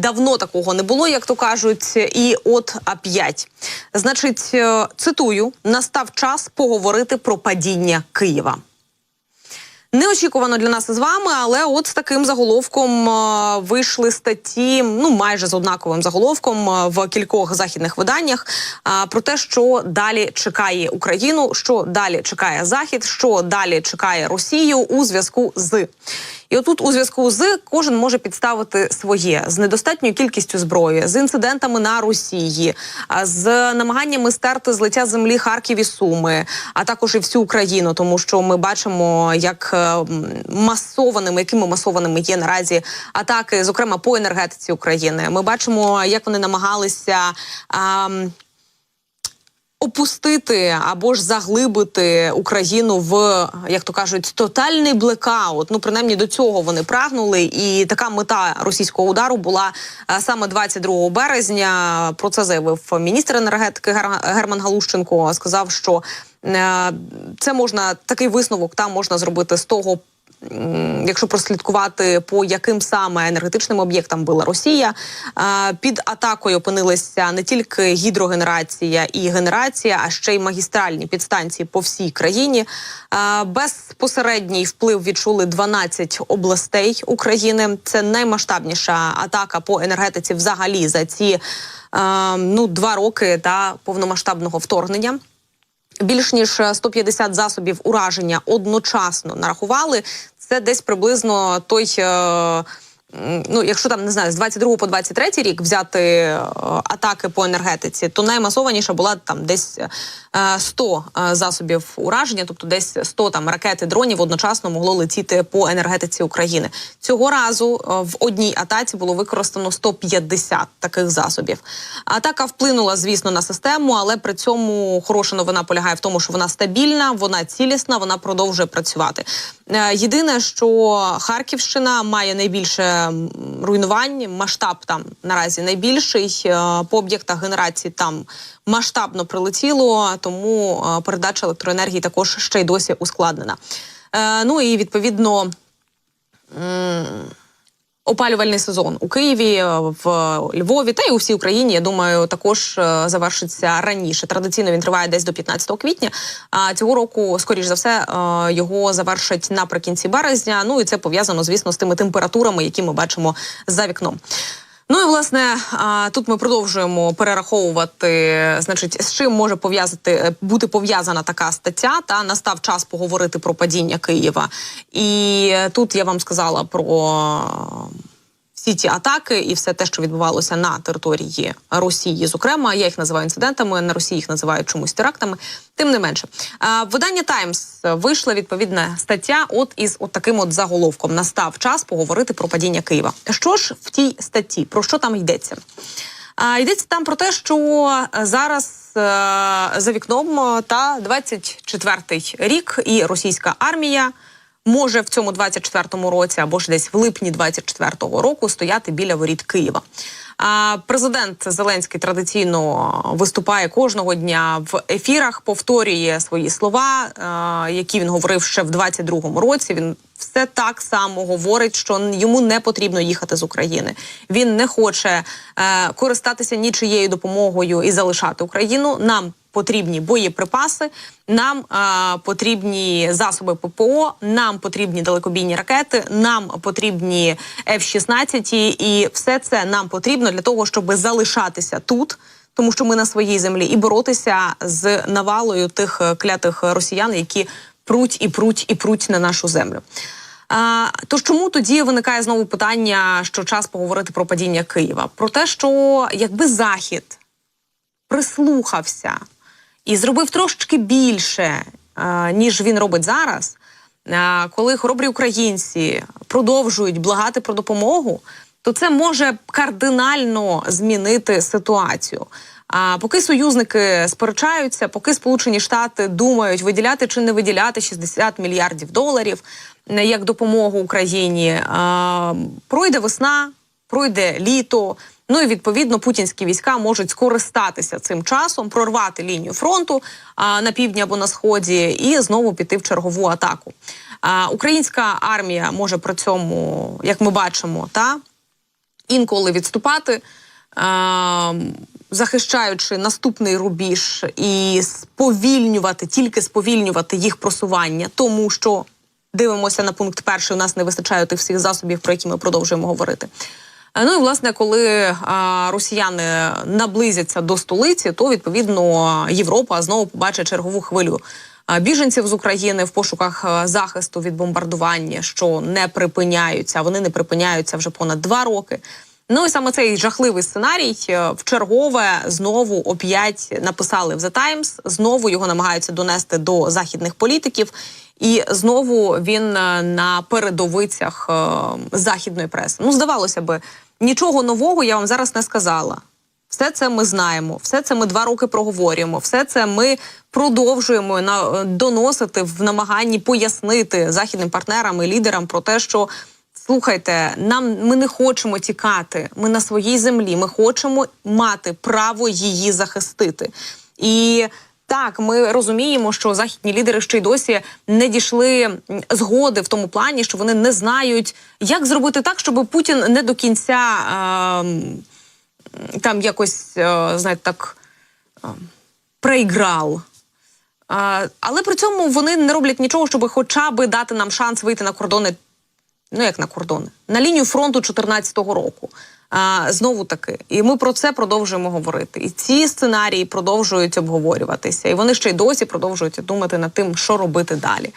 давно такого не було, як то кажуть. І от А5. Значить, е, цитую: настав час поговорити про падіння Києва. Неочікувано для нас із вами, але от з таким заголовком е, вийшли статті, ну майже з однаковим заголовком е, в кількох західних виданнях про те, що далі чекає Україну, що далі чекає Захід, що далі чекає Росію у зв'язку з. І отут у зв'язку з кожен може підставити своє з недостатньою кількістю зброї, з інцидентами на Росії, з намаганнями стерти з лиця землі Харків і Суми, а також і всю Україну, тому що ми бачимо, як е, масованими, якими масованими є наразі атаки, зокрема по енергетиці України. Ми бачимо, як вони намагалися. Опустити або ж заглибити Україну в як то кажуть тотальний блекаут. Ну принаймні до цього вони прагнули, і така мета російського удару була е, саме 22 березня. Про це заявив міністр енергетики Гер- Герман Галущенко. Сказав, що е, це можна такий висновок там можна зробити з того. Якщо прослідкувати по яким саме енергетичним об'єктам була Росія, е, під атакою опинилися не тільки гідрогенерація і генерація, а ще й магістральні підстанції по всій країні. Е, Безпосередній вплив відчули 12 областей України. Це наймасштабніша атака по енергетиці взагалі за ці е, ну два роки та повномасштабного вторгнення. Більш ніж 150 засобів ураження одночасно нарахували. Це десь приблизно той. Е, Ну, якщо там не знаю, з 22 по 23 рік взяти е, атаки по енергетиці, то наймасованіша була там десь е, 100 е, засобів ураження, тобто десь 100 там ракет і дронів одночасно могло летіти по енергетиці України. Цього разу е, в одній атаці було використано 150 таких засобів. Атака вплинула, звісно, на систему, але при цьому хороша новина полягає в тому, що вона стабільна, вона цілісна, вона продовжує працювати. Е, Єдине, що Харківщина має найбільше руйнувань, масштаб там наразі найбільший. Е, По об'єктах генерації там масштабно прилетіло, тому е, передача електроенергії також ще й досі ускладнена. Е, Ну і відповідно. Опалювальний сезон у Києві, е, в Львові та й у всій Україні, я думаю, також е, завершиться раніше. Традиційно він триває десь до 15 квітня. А цього року, скоріш за все, е, його завершать наприкінці березня. Ну і це пов'язано, звісно, з тими температурами, які ми бачимо за вікном. Ну і власне тут ми продовжуємо перераховувати, значить, з чим може пов'язати е, бути пов'язана така стаття. Та настав час поговорити про падіння Києва. І тут я вам сказала про всі ті атаки і все те, що відбувалося на території Росії, зокрема, я їх називаю інцидентами. На Росії їх називають чомусь терактами. Тим не менше, видання Таймс вийшла відповідна стаття. От із от таким от заголовком настав час поговорити про падіння Києва. Що ж в тій статті? Про що там йдеться? Йдеться там про те, що зараз е, за вікном та 24-й рік і російська армія може в цьому 24-му році або ж десь в липні 24-го року стояти біля воріт Києва. А президент Зеленський традиційно виступає кожного дня в ефірах, повторює свої слова, е, які він говорив ще в 22-му році. Він все так само говорить, що йому не потрібно їхати з України. Він не хоче е, користатися нічиєю допомогою і залишати Україну. Нам потрібні боєприпаси, нам е, потрібні засоби ППО, нам потрібні далекобійні ракети, нам потрібні F-16 і все це нам потрібно для того, щоб залишатися тут. Тому що ми на своїй землі і боротися з навалою тих е, клятих росіян, які пруть і пруть і пруть на нашу землю. А, тож чому тоді виникає знову питання, що час поговорити про падіння Києва? Про те, що якби Захід прислухався і зробив трошечки більше, е, ніж він робить зараз. е, Коли хоробрі українці продовжують благати про допомогу, то це може кардинально змінити ситуацію. А поки союзники сперечаються, поки Сполучені Штати думають виділяти чи не виділяти 60 мільярдів доларів е, як допомогу Україні, пройде весна, пройде літо. Ну і відповідно путінські війська можуть скористатися цим часом, прорвати лінію фронту а, на півдні або на сході, і знову піти в чергову атаку. А, українська армія може при цьому, як ми бачимо, та інколи відступати, е, захищаючи наступний рубіж і сповільнювати, тільки сповільнювати їх просування, тому що дивимося на пункт перший. У нас не вистачає тих всіх засобів, про які ми продовжуємо говорити. Ну і власне, коли росіяни наблизяться до столиці, то відповідно Європа знову побачить чергову хвилю біженців з України в пошуках захисту від бомбардування, що не припиняються. Вони не припиняються вже понад два роки. Ну і саме цей жахливий сценарій е, в чергове знову оп'ять написали в The Times, Знову його намагаються донести до західних політиків, і знову він е, на передовицях е, західної преси. Ну, здавалося би, нічого нового я вам зараз не сказала. Все це ми знаємо, все це ми два роки проговорюємо, все це ми продовжуємо на доносити в намаганні пояснити західним партнерам і лідерам про те, що слухайте, нам ми не хочемо тікати. Ми на своїй землі. Ми хочемо мати право її захистити. І так, ми розуміємо, що західні лідери ще й досі не дійшли згоди в тому плані, що вони не знають, як зробити так, щоб Путін не до кінця ем, там якось, е, знаєте, так е, проіграв. А, але при цьому вони не роблять нічого, щоб хоча б дати нам шанс вийти на кордони. Ну, як на кордони, на лінію фронту 2014 року. А, знову таки, і ми про це продовжуємо говорити. І ці сценарії продовжують обговорюватися, і вони ще й досі продовжують думати над тим, що робити далі.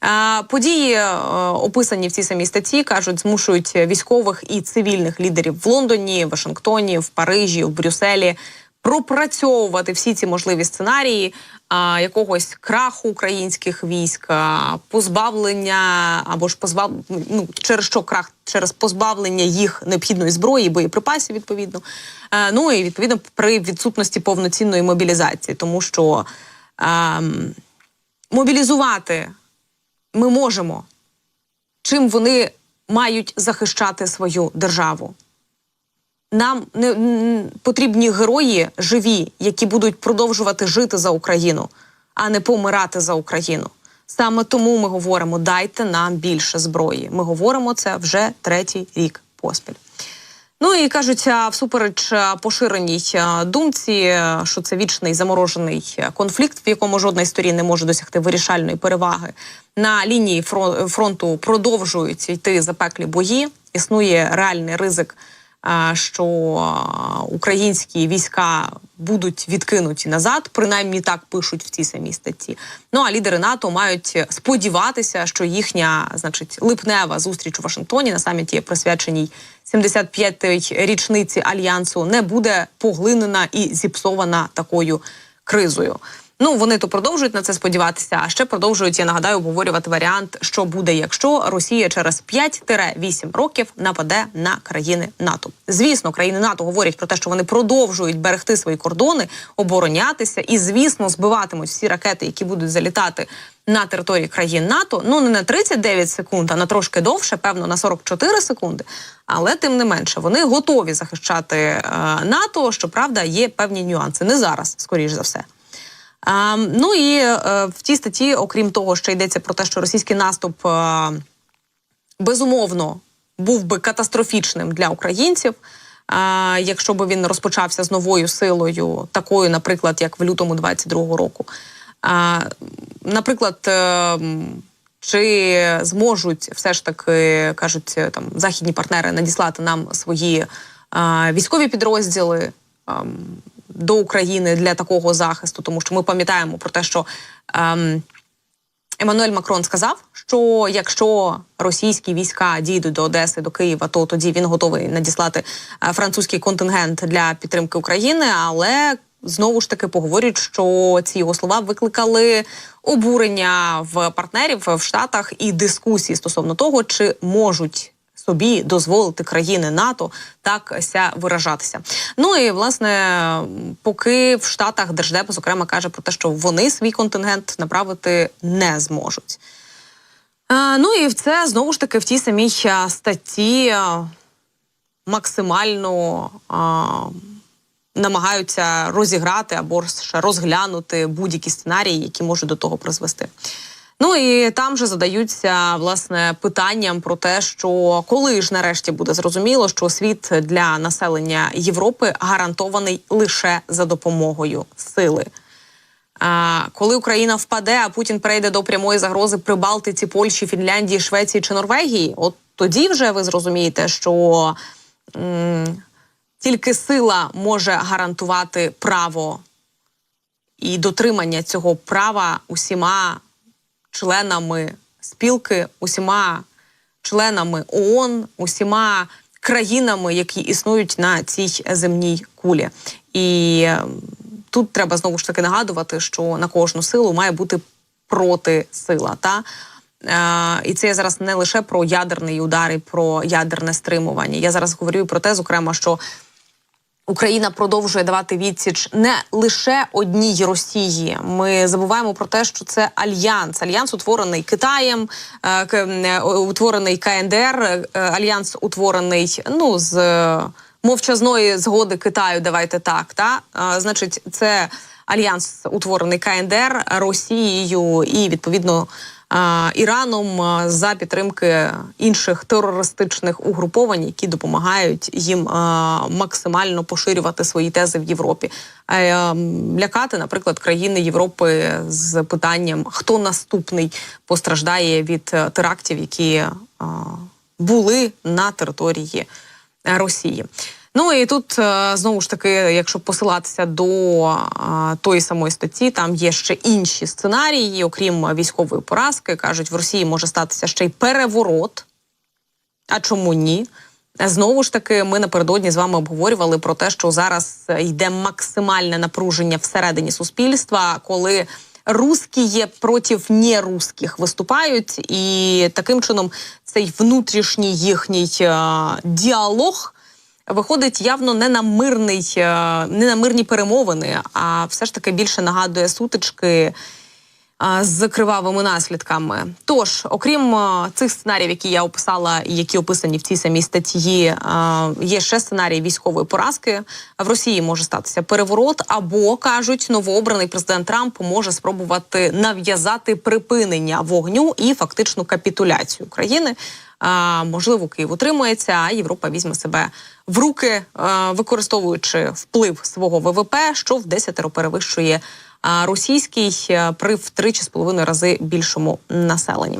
А, Події, е, описані в цій самій статті, кажуть, змушують військових і цивільних лідерів в Лондоні, Вашингтоні, в Парижі, в Брюсселі пропрацьовувати всі ці можливі сценарії а, якогось краху українських військ, а, позбавлення або ж позбав... ну, через що крах через позбавлення їх необхідної зброї, боєприпасів відповідно. Е, ну і відповідно при відсутності повноцінної мобілізації, тому що ем, мобілізувати ми можемо, чим вони мають захищати свою державу. Нам не потрібні герої живі, які будуть продовжувати жити за Україну, а не помирати за Україну. Саме тому ми говоримо: дайте нам більше зброї. Ми говоримо це вже третій рік поспіль. Ну і кажуть, всупереч поширеній думці, що це вічний заморожений конфлікт, в якому жодна сторін не може досягти вирішальної переваги. На лінії фро- фронту продовжують йти запеклі бої. Існує реальний ризик, що українські війська будуть відкинуті назад. Принаймні так пишуть в цій самій статті. Ну а лідери НАТО мають сподіватися, що їхня, значить, липнева зустріч у Вашингтоні на саміті, присвяченій 75-й річниці альянсу, не буде поглинена і зіпсована такою кризою. Ну вони то продовжують на це сподіватися. А ще продовжують, я нагадаю, обговорювати варіант, що буде, якщо Росія через 5-8 років нападе на країни НАТО. Звісно, країни НАТО говорять про те, що вони продовжують берегти свої кордони, оборонятися і, звісно, збиватимуть всі ракети, які будуть залітати на території країн НАТО. Ну не на 39 секунд, а на трошки довше, певно, на 44 секунди. Але тим не менше вони готові захищати е, НАТО. Щоправда, є певні нюанси. Не зараз, скоріш за все. А, ну і е, в тій статті, окрім того, що йдеться про те, що російський наступ е, безумовно був би катастрофічним для українців. А, якщо б він розпочався з новою силою, такою, наприклад, як в лютому 22-го року. А, наприклад, е, чи зможуть все ж таки кажуть е, там західні партнери надіслати нам свої а, військові підрозділи? ам, до України для такого захисту, тому що ми пам'ятаємо про те, що ем, Еммануель Макрон сказав, що якщо російські війська дійдуть до Одеси, до Києва, то тоді він готовий надіслати е, французький контингент для підтримки України. Але знову ж таки поговорюють, що ці його слова викликали обурення в партнерів в Штатах і дискусії стосовно того, чи можуть собі дозволити країни НАТО так ся виражатися. Ну і власне, поки в Штатах держдеп зокрема каже про те, що вони свій контингент направити не зможуть. Ну і це знову ж таки в тій самій статті максимально а, намагаються розіграти або ж розглянути будь-які сценарії, які можуть до того призвести. Ну і там же задаються власне питанням про те, що коли ж нарешті буде зрозуміло, що світ для населення Європи гарантований лише за допомогою сили. Коли Україна впаде, а Путін перейде до прямої загрози при Балтиці, Польщі, Фінляндії, Швеції чи Норвегії, от тоді вже ви зрозумієте, що м, тільки сила може гарантувати право і дотримання цього права усіма членами спілки, усіма членами ООН, усіма країнами, які існують на цій земній кулі. І ем, тут треба знову ж таки нагадувати, що на кожну силу має бути протисила. Та? Е, і це я зараз не лише про ядерний удар і про ядерне стримування. Я зараз говорю про те, зокрема, що Україна продовжує давати відсіч не лише одній Росії. Ми забуваємо про те, що це альянс. Альянс утворений Китаєм, е, е, утворений КНДР, е, альянс утворений ну з мовчазної згоди Китаю. Давайте так. Та значить, це альянс утворений КНДР Росією і відповідно. Іраном за підтримки інших терористичних угруповань, які допомагають їм максимально поширювати свої тези в Європі, Е, лякати, наприклад, країни Європи з питанням, хто наступний постраждає від е, терактів, які були на території е, Росії. Ну і тут е, знову ж таки, якщо посилатися до тої самої статті, там є ще інші сценарії, окрім військової поразки, кажуть, в Росії може статися ще й переворот. А чому ні? Знову ж таки, ми напередодні з вами обговорювали про те, що зараз йде максимальне напруження всередині суспільства, коли русські є проти нерусських виступають, і таким чином цей внутрішній їхній е, діалог виходить явно не на мирний, е, не на мирні перемовини, а все ж таки більше нагадує сутички з кривавими наслідками. Тож, окрім цих сценаріїв, які я описала, і які описані в цій самій статті, є ще сценарій військової поразки. В Росії може статися переворот, або кажуть, новообраний президент Трамп може спробувати нав'язати припинення вогню і фактичну капітуляцію України. Можливо, Київ утримується, а Європа візьме себе в руки, використовуючи вплив свого ВВП, що в десятеро перевищує російський е, при втричі з половиною рази більшому населенні.